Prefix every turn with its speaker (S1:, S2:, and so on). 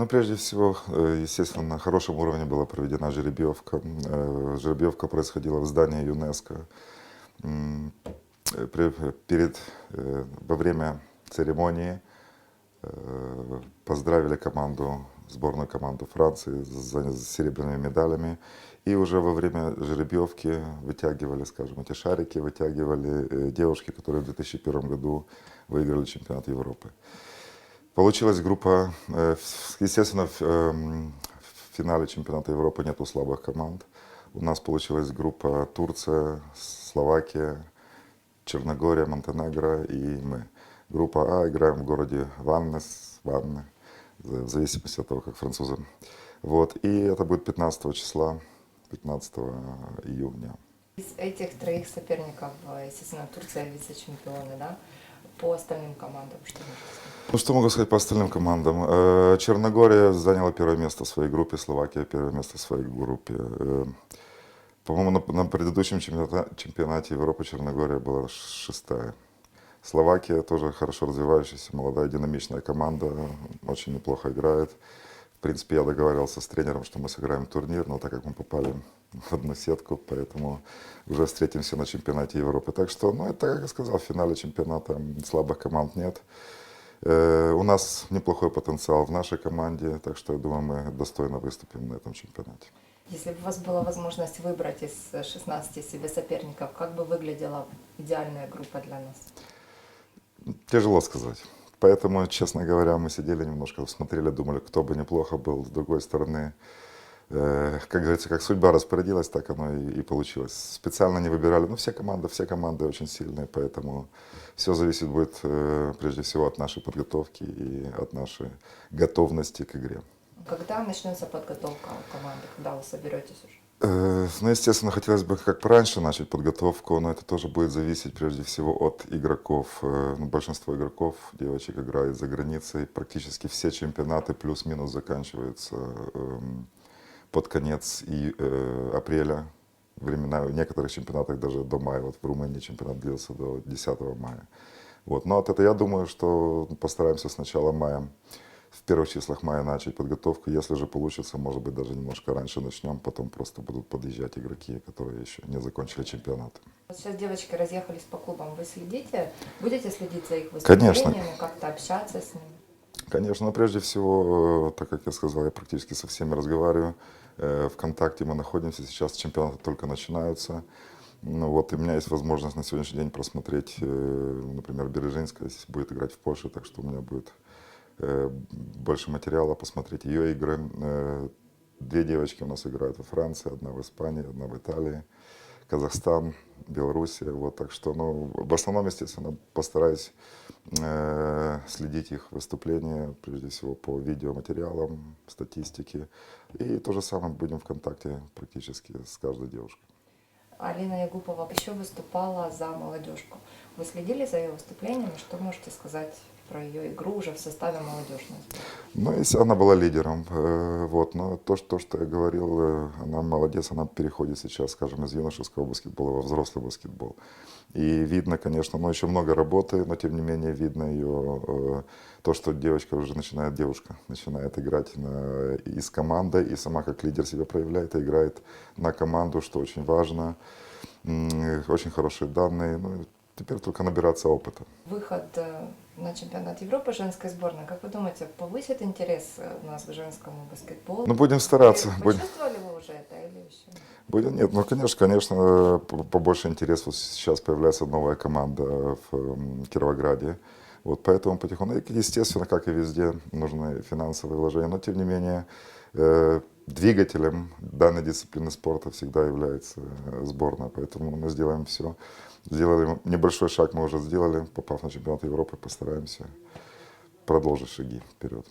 S1: Ну, прежде всего, э, естественно, на хорошем уровне была проведена жеребьевка. Э, Жеребьевка происходила в здании ЮНЕСКо. Э, Перед, во время церемонии поздравили команду, сборную команду Франции с серебряными медалями. И уже во время жеребьевки вытягивали, скажем, эти шарики, вытягивали девушки, которые в 2001 году выиграли чемпионат Европы. Получилась группа, э, естественно, в, эм, в финале чемпионата Европы нету слабых команд. У нас получилась группа Турция, Словакия, Черногория, Монтенегро и мы. Группа А играем в городе Ваннес, Ванне, в зависимости от того, как французы. Вот, и это будет 15 числа, 15 июня.
S2: Из этих троих соперников, э, естественно, Турция вице-чемпионы, да? По остальным командам что?
S1: Ну, что могу сказать по остальным командам? Э, Черногория заняла первое место в своей группе, Словакия первое место в своей группе. Э, По-моему, на, на предыдущем чемпионате, чемпионате Европы Черногория была шестая. Словакия тоже хорошо развивающаяся, молодая, динамичная команда, очень неплохо играет. В принципе, я договаривался с тренером, что мы сыграем турнир, но так как мы попали в одну сетку, поэтому уже встретимся на чемпионате Европы. Так что, ну, это, как я сказал, в финале чемпионата слабых команд нет. Э, У нас неплохой потенциал в нашей команде, так что я думаю, мы достойно выступим на этом чемпионате.
S2: Если бы у вас была возможность выбрать из э, 16 себе соперников, как бы выглядела идеальная группа для нас?
S1: Тяжело сказать. Поэтому, честно говоря, мы сидели немножко, смотрели, думали, кто бы неплохо был. С другой стороны, э, как говорится, как судьба распорядилась, так оно и, и получилось. Специально не выбирали. Ну, все команды, все команды очень сильные, поэтому все зависит будет э, прежде всего от нашей подготовки и от нашей готовности к игре.
S2: Когда начнется подготовка команды, когда вы соберетесь уже?
S1: Э, Ну, естественно, хотелось бы как раньше начать подготовку, но это тоже будет зависеть прежде всего от игроков. Э, ну, Большинство игроков, девочек, играет за границей. Практически все чемпионаты плюс-минус заканчиваются эм, под конец и, э, апреля. Времена в некоторых чемпионатах даже до мая. Вот в Румынии чемпионат длился до 10 мая. Вот. Но от этого я думаю, что постараемся с начала мая в первых числах мая начать подготовку. Если же получится, может быть, даже немножко раньше начнем, потом просто будут подъезжать игроки, которые еще не закончили чемпионат.
S2: Сейчас девочки разъехались по клубам. Вы следите? Будете следить за их
S1: Конечно.
S2: выступлениями, как-то общаться с ними?
S1: Конечно, но прежде всего, э, так как я сказал, я практически со всеми разговариваю. Э, Вконтакте мы находимся, сейчас чемпионаты только начинаются. Ну вот, и у меня есть возможность на сегодняшний день просмотреть, э, например, Бережинская будет играть в Польше, так что у меня будет больше материала посмотреть ее игры. Э, Две девочки у нас играют во Франции, одна в Испании, одна в Италии. Казахстан, Белоруссия, вот, так что, ну, в основном, естественно, постараюсь э, следить их выступления, прежде всего по видеоматериалам, статистике, и то же самое будем в контакте практически с каждой девушкой.
S2: Алина Ягупова еще выступала за молодежку. Вы следили за ее выступлениями? Что можете сказать про ее игру уже в составе молодежной?
S1: Ну, если она была лидером, э, вот, но то, что, то, что я говорил, э, она молодец, она переходит сейчас, скажем, из юношеского баскетбола во взрослый баскетбол. И видно, конечно, но еще много работы, но тем не менее видно ее, э, то, что девочка уже начинает, девушка начинает играть на, и с командой, и сама как лидер себя проявляет, и играет на команду, что очень важно. Очень хорошие данные, ну, теперь только набираться опыта.
S2: Выход на чемпионат Европы женской сборной, как вы думаете, повысит интерес э, у нас к женскому баскетболу?
S1: Ну, будем стараться.
S2: Вы
S1: будем-
S2: Почувствовали вы уже это или еще? нет?
S1: Будет, нет, ну, конечно, конечно, по- побольше интереса. Вот сейчас появляется новая команда в Кировограде. Вот поэтому потихоньку, естественно, как и везде, нужны финансовые вложения. Но, тем не менее, э, двигателем данной дисциплины спорта всегда является э, сборная. Поэтому мы сделаем все. Сделали небольшой шаг, мы уже сделали, попав на чемпионат Европы, постараемся продолжить шаги вперед.